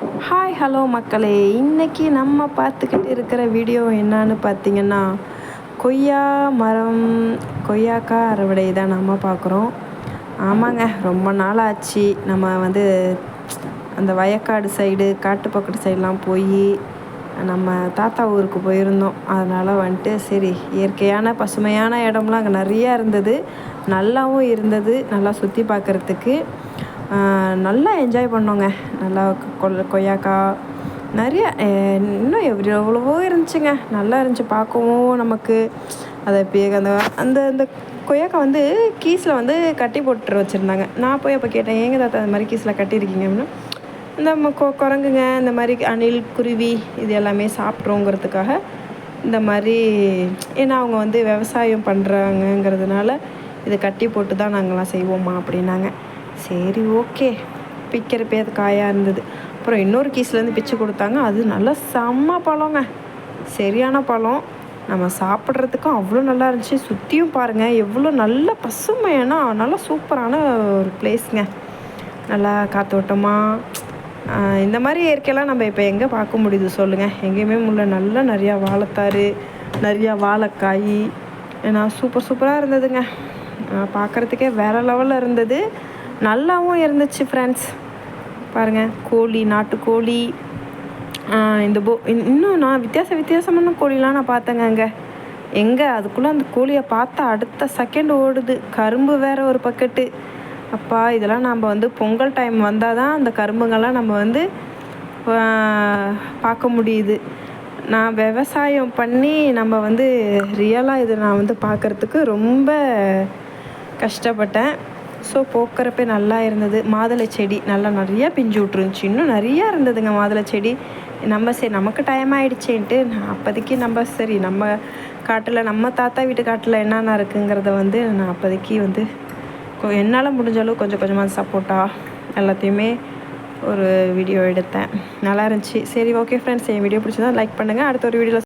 Hi hello மக்களே. இன்னைக்கு நம்ம பார்த்துக்கிட்டு இருக்கிற வீடியோ என்னன்னு பார்த்தீங்கன்னா கொய்யா மரம் கொய்யாக்கா அறுவடை தான் நம்ம பார்க்குறோம். ஆமாங்க ரொம்ப நாள் ஆச்சு நம்ம வந்து அந்த வயக்காடு சைடு காட்டுப்பக்கட்டு சைடெலாம் போய் நம்ம தாத்தா ஊருக்கு போயிருந்தோம். அதனால் வந்துட்டு சரி இயற்கையான பசுமையான இடம்லாம் அங்கே நிறையா இருந்தது. நல்லாவும் இருந்தது. நல்லா சுற்றி பார்க்குறதுக்கு. நல்லா என்ஜாய் பண்ணோங்க. நல்லா கொல் கொய்யாக்கா நிறைய இன்னும் எவ்வளோ எவ்வளவோ இருந்துச்சுங்க. நல்லா இருந்துச்சு பார்க்கவும் நமக்கு. அதை பே- அந்த அந்த அந்த கொய்யாக்கா வந்து கீஸில் வந்து கட்டி போட்டு வச்சுருந்தாங்க. நான் போய் அப்போ கேட்டேன் ஏங்க தாத்தா அந்த மாதிரி கீஸில் கட்டியிருக்கீங்க? அப்படின்னா இந்த கொ குரங்குங்க இந்த மாதிரி அணில் குருவி இது எல்லாமே சாப்பிட்றோங்கிறதுக்காக இந்த மாதிரி ஏன்னா அவங்க வந்து விவசாயம் பண்ணுறாங்கங்கிறதுனால இதை கட்டி போட்டு தான் நாங்கள்லாம் செய்வோம்மா அப்படின்னாங்க. சரி ஓகே. பிக்கிறப்பே அது காயாக இருந்தது. அப்புறம் இன்னொரு கீஸ்லேருந்து பிச்சு கொடுத்தாங்க. அது நல்லா செம்ம பழங்க. சரியான பழம். நம்ம சாப்பிட்றதுக்கும் அவ்வளோ நல்லா இருந்துச்சு. சுற்றியும் பாருங்கள் எவ்வளோ நல்ல பசுமையான நல்லா சூப்பரான ஒரு பிளேஸுங்க நல்லா காத்தோட்டமாக இந்த மாதிரி இயற்கையெல்லாம் நம்ம இப்போ எங்கே பார்க்க முடியுது சொல்லுங்கள் எங்கேயுமே முள்ள நல்லா நிறையா வாழைத்தாறு நிறையா வாழைக்காய். ஏன்னா சூப்பர் சூப்பராக இருந்ததுங்க. பார்க்குறதுக்கே வேறு லெவலில் இருந்தது. நல்லாவும் இருந்துச்சு ஃப்ரெண்ட்ஸ் பாருங்கள் கோழி நாட்டுக்கோழி இந்த போ இன்- இன்னும் நான் வித்தியாச வித்தியாசமான கோழிலாம் நான் பார்த்தேங்க அங்கே. எங்கே? அதுக்குள்ளே அந்த கோழியை பார்த்தா அடுத்த செகண்ட் ஓடுது. கரும்பு வேறு ஒரு பக்கெட்டு அப்பா இதெல்லாம் நம்ம வந்து பொங்கல் டைம் வந்தால் தான் அந்த கரும்புங்கள்லாம் நம்ம வந்து பார்க்க முடியுது. நான் விவசாயம் பண்ணி நம்ம வந்து ரியலாக இதை நான் வந்து பார்க்குறதுக்கு ரொம்ப கஷ்டப்பட்டேன். ஸோ போக்குறப்ப நல்லா இருந்தது. மாதுளை செடி நல்லா நிறையா பிஞ்சு விட்ருந்துச்சு இன்னும் நிறையா இருந்ததுங்க மாதுளை செடி. நம்ம சரி நமக்கு டைம் ஆகிடுச்சேன்ட்டு நான் அப்போதைக்கு நம்ம சரி நம்ம காட்டில் நம்ம தாத்தா வீட்டு காட்டில் என்னென்ன இருக்குங்கிறத வந்து நான் அப்போதைக்கு வந்து கொ- என்னால் முடிஞ்ச அளவு கொஞ்சம் கொஞ்சமாக சப்போர்ட்டாக எல்லாத்தையுமே ஒரு வீடியோ எடுத்தேன். நல்லா இருந்துச்சு. சரி ஓகே ஃப்ரெண்ட்ஸ் என் வீடியோ பிடிச்சதா லைக் பண்ணுங்கள் அடுத்த ஒரு வீடியோவில்